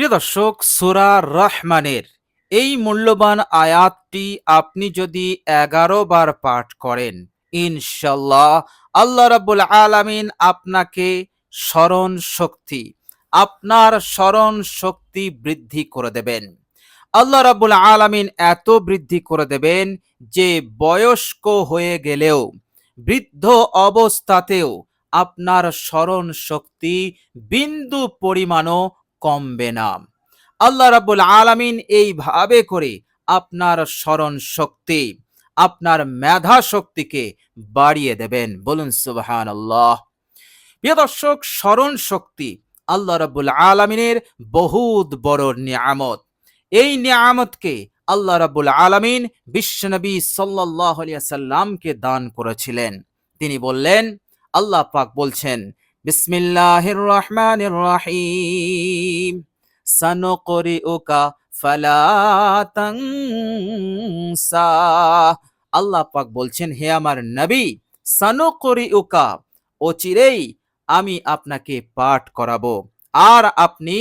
প্রিয় দর্শক, সুরা রহমানের এই মূল্যবান আয়াতটি আপনি যদি এগারো বার পাঠ করেন ইনশাল্লাহ আল্লাহ রাব্বুল আলামিন আপনাকে স্মরণ শক্তি, আপনার স্মরণ শক্তি বৃদ্ধি করে দেবেন। আল্লাহ রাব্বুল আলামিন এত বৃদ্ধি করে দেবেন যে বয়স্ক হয়ে গেলেও, বৃদ্ধ অবস্থাতেও আপনার স্মরণ শক্তি বিন্দু পরিমাণও কমবে না। আল্লাহ রাব্বুল আলামিন এইভাবে করে আপনার স্মরণ শক্তি, আপনার মেধা শক্তিকে বাড়িয়ে দেবেন। বলুন সুবহান আল্লাহ প্রিয় দর্শক, স্মরণ শক্তি আল্লাহ রাব্বুল আলামিনের বহুত বড় নিয়ামত। এই নিয়ামতকে আল্লাহ রাব্বুল আলামিন বিশ্বনবী আলাইহি সাল্লামকে দান করেছিলেন। তিনি বললেন, আল্লাহ পাক বলছেন বিসমিল্লাহির রহমানির রহিম সানুকরিউকা ফালা তানসা। আল্লাহ পাক বলছেন, হে আমার নবী, সানুকরিউকা, অচিরেই আমি আপনাকে পাঠ করাবো। আর আপনি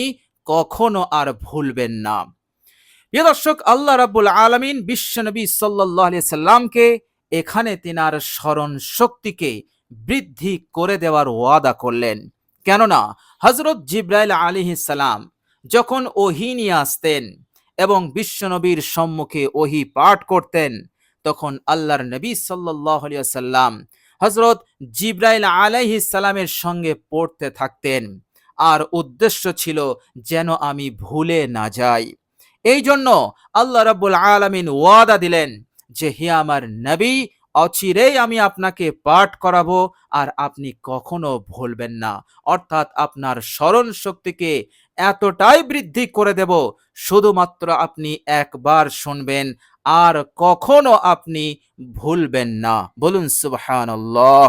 কখনো আর ভুলবেন না। প্রিয় দর্শক, আল্লাহ রাব্বুল আলামিন বিশ্বনবী সাল্লাল্লাহু আলাইহি সাল্লামকে এখানে তিনার স্মরণ শক্তিকে বৃদ্ধি করে দেওয়ার ওয়াদা করলেন। কেননা হজরত জিব্রাইল আলিহিস সালাম যখন ওহি নিয়ে আসতেন এবং বিশ্বনবীর সম্মুখে ওহি পাঠ করতেন, তখন আল্লাহর নবী আলাইহি সাল্লাম হজরত জিব্রাইল আলাইহিস সালামের সঙ্গে পড়তে থাকতেন। আর উদ্দেশ্য ছিল যেন আমি ভুলে না যাই। এই জন্য আল্লাহ রাব্বুল আলামিন ওয়াদা দিলেন যে, হে আমার নবী অচিরেই আমি আপনাকে পাঠ করাবো, আর আপনি কখনো ভুলবেন না। অর্থাৎ আপনার স্মরণ শক্তিকে এতটাই বৃদ্ধি করে দেব, শুধুমাত্র আপনি একবার শুনবেন, আর কখনো আপনি ভুলবেন না। বলুন, সুবহানাল্লাহ।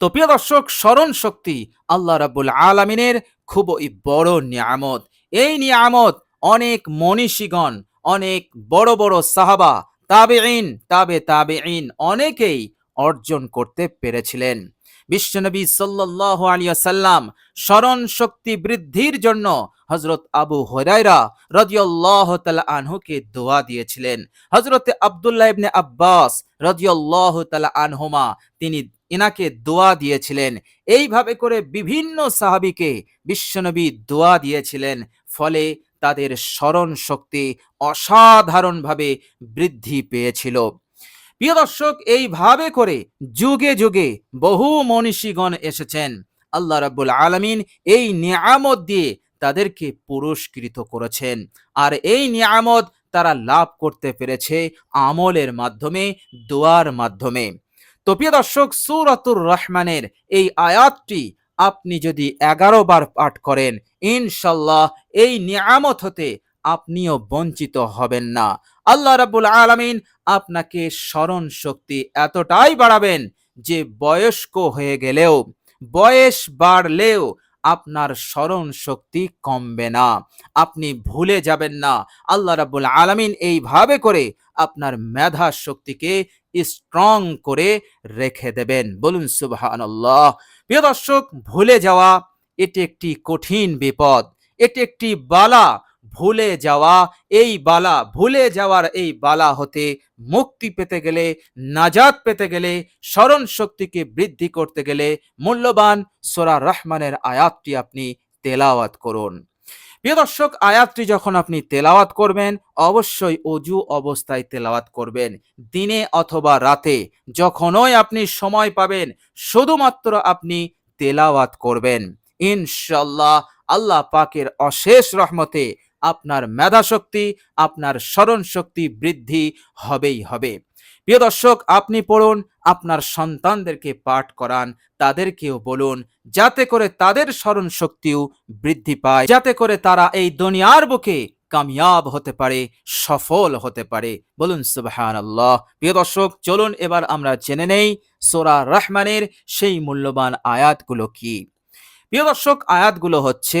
তো প্রিয় দর্শক স্মরণ শক্তি আল্লাহ রাব্বুল আলামিনের খুবই বড় নিয়ামত। এই নিয়ামত অনেক মনীষীগণ, অনেক বড় বড় সাহাবা তাবেঈন, তাবে তাবেঈন অনেকেই অর্জন করতে পেরেছিলেন। বিশ্বনবী সাল্লাল্লাহু আলাইহি সাল্লাম স্মরণ শক্তি বৃদ্ধির জন্য হযরত আবু হুরায়রা রাদিয়াল্লাহু তাআলা আনহুকে দোয়া দিয়েছিলেন। হযরতে আব্দুল্লাহ ইবনে আব্বাস রাদিয়াল্লাহু তাআলা আনহুমা তিনি ইনাকে দোয়া দিয়েছিলেন। এইভাবে করে বিভিন্ন সাহাবীকে বিশ্বনবী দোয়া দিয়েছিলেন। ফলে তাদের স্মরণ শক্তি অসাধারণভাবে বৃদ্ধি পেয়েছিল। প্রিয় দর্শক, এইভাবে করে যুগে যুগে বহু মনীষীগণ এসেছেন। আল্লাহ রাব্বুল আলামিন এই নিয়ামত দিয়ে তাদেরকে পুরস্কৃত করেছেন। আর এই নিয়ামত তারা লাভ করতে পেরেছে আমলের মাধ্যমে, দোয়ার মাধ্যমে। তো প্রিয় দর্শক, সূরাতুর রহমানের এই আয়াতটি আপনি যদি এগারো বার পাঠ করেন, ইনশাল্লাহ এই নিয়ামত হতে আপনিও বঞ্চিত হবেন না। আল্লাহ রাবুল আলমিন আপনাকে স্মরণ শক্তি এতটাই বাড়াবেন যে বয়স্ক হয়ে গেলেও, বয়স বাড়লেও আপনার স্মরণ শক্তি কমবে না। আপনি ভুলে যাবেন না। আল্লাহ রাবুল আলমিন এইভাবে করে আপনার মেধা শক্তিকে স্ট্রং করে রেখে দেবেন। বলুন, সুবহানাল্লাহ। প্রিয় দর্শক, ভুলে যাওয়া, এটি একটি কঠিন বিপদ। এটি একটি বালা ভুলে যাওয়া, এই বালা ভুলে যাওয়ার এই বালা হতে মুক্তি পেতে গেলে, নাজাত পেতে গেলে, স্মরণ শক্তিকে বৃদ্ধি করতে গেলে মূল্যবান সোরা রহমানের আয়াতটি আপনি তেলাওয়াত করুন। প্রিয় দর্শক, আয়াতটি যখন আপনি তেলাওয়াত করবেন, অবশ্যই অজু অবস্থায় তেলাওয়াত করবেন। দিনে অথবা রাতে যখনই আপনি সময় পাবেন, শুধুমাত্র আপনি তেলাওয়াত করবেন। ইনশাল্লাহ আল্লাহ পাকের অশেষ রহমতে আপনার মেধা শক্তি আপনার স্মরণ শক্তি বৃদ্ধি হবেই হবে। প্রিয় দর্শক, আপনি পড়ুন, আপনার সন্তানদেরকে পাঠ করান, তাদেরকেও বলুন, যাতে করে তাদের স্মরণ শক্তিও বৃদ্ধি পায়, যাতে করে তারা এই দুনিয়ার বুকে কামিয়াব হতে পারে, সফল হতে পারে। বলুন সুবহান আল্লাহ প্রিয় দর্শক, চলুন এবার আমরা জেনে নেই সোরা রহমানের সেই মূল্যবান আয়াতগুলো কি। প্রিয় দর্শক, আয়াতগুলো হচ্ছে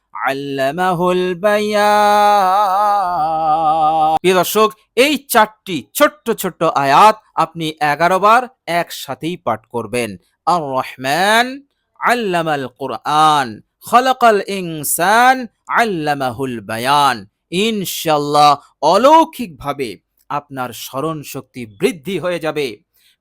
আল্লামাহুল বায়ান প্রিয় দর্শক, এই চারটি ছোট্ট ছোট্ট আয়াত আপনি এগারো বার একসাথেই পাঠ করবেন। আর রহমান আল্লামাল কোরআন, খলাকাল ইনসান আল্লামাহুল বায়ান। ইনশাল্লাহ অলৌকিকভাবে আপনার স্মরণ শক্তি বৃদ্ধি হয়ে যাবে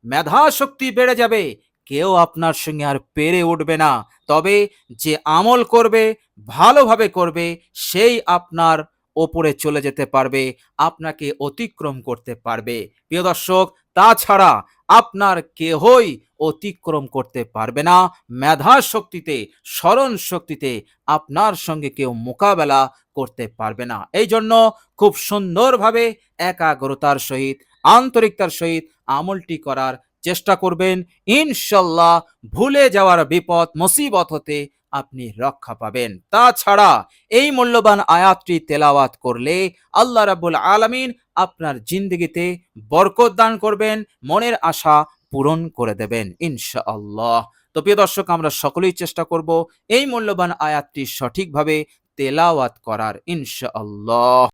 মেধা শক্তি বেড়ে যাবে কেউ আপনার সঙ্গে আর পেরে উঠবে না। তবে যে আমল করবে, ভালোভাবে করবে, সেই আপনার ওপরে চলে যেতে পারবে, আপনাকে অতিক্রম করতে পারবে। প্রিয় দর্শক, তাছাড়া আপনার কেহই অতিক্রম করতে পারবে না। মেধা শক্তিতে স্মরণ শক্তিতে আপনার সঙ্গে কেউ মোকাবেলা করতে পারবে না। এই জন্য খুব সুন্দরভাবে, একাগ্রতার সহিত, আন্তরিকতার সহিত আমলটি করার চেষ্টা করবেন। ইনশাল্লাহ ভুলে যাওয়ার বিপদ, মুসিবত হতে আপনি রক্ষা পাবেন। তাছাড়া এই মূল্যবান আয়াতটি তেলাওয়াত করলে আল্লাহ রাব্বুল আলামিন আপনার জিন্দগিতে বরকত দান করবেন, মনের আশা পূরণ করে দেবেন ইনশাআল্লাহ। তো প্রিয় দর্শক, আমরা সকলেই চেষ্টা করব এই মূল্যবান আয়াতটি সঠিকভাবে তেলাওয়াত করার ইনশাআল্লাহ।